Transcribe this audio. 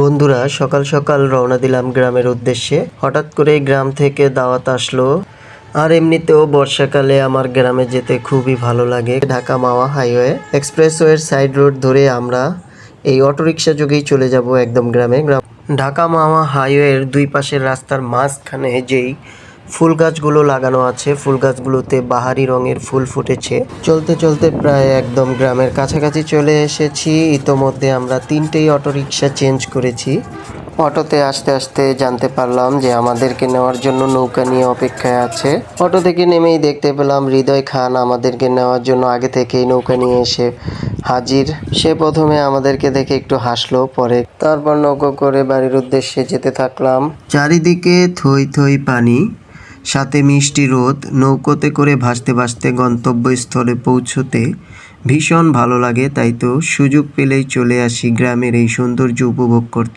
বন্ধুরা, সকাল সকাল রওনা দিলাম গ্রামের উদ্দেশ্যে। হঠাৎ করে গ্রাম থেকে দাওয়াত আসলো। আর এমনিতেও বর্ষাকালে আমার গ্রামে যেতে খুবই ভালো লাগে। ঢাকা মাওয়া হাইওয়ে এক্সপ্রেসওয়ের সাইড রোড ধরে আমরা এই অটোরিকশা যোগেই চলে যাব একদম গ্রামে। গ্রাম ঢাকা মাওয়া হাইওয়ের দুই পাশের রাস্তার মাঝখানে যেই ফুল গাছগুলো লাগানো আছে, ফুল গাছগুলোতে বাহারি রঙের ফুল ফুটেছে। চলতে চলতে প্রায় একদম গ্রামের কাছাকাছি চলে এসেছি। ইতোমধ্যে আমরা তিনটেই অটোরিকশা চেঞ্জ করেছি। অটোতে আসতে আসতে জানতে পারলাম যে আমাদেরকে নেওয়ার জন্য নৌকা নিয়ে অপেক্ষায় আছে। অটো থেকে নেমেই দেখতে পেলাম হৃদয় খান আমাদেরকে নেওয়ার জন্য আগে থেকেই নৌকা নিয়ে এসে হাজির। সে প্রথমে আমাদেরকে দেখে একটু হাসলো, পরে তারপর নৌকো করে বাড়ির উদ্দেশ্যে যেতে থাকলাম। চারিদিকে থই থই পানি। সাথে মিষ্টি রোদ নৌকোতে করে ভাসতে ভাসতে গন্তব্যস্থলে পৌঁছতে ভীষণ ভালো লাগে, তাই তো সুযোগ পেলেই চলে আসি গ্রামের এই সৌন্দর্য উপভোগ করতে।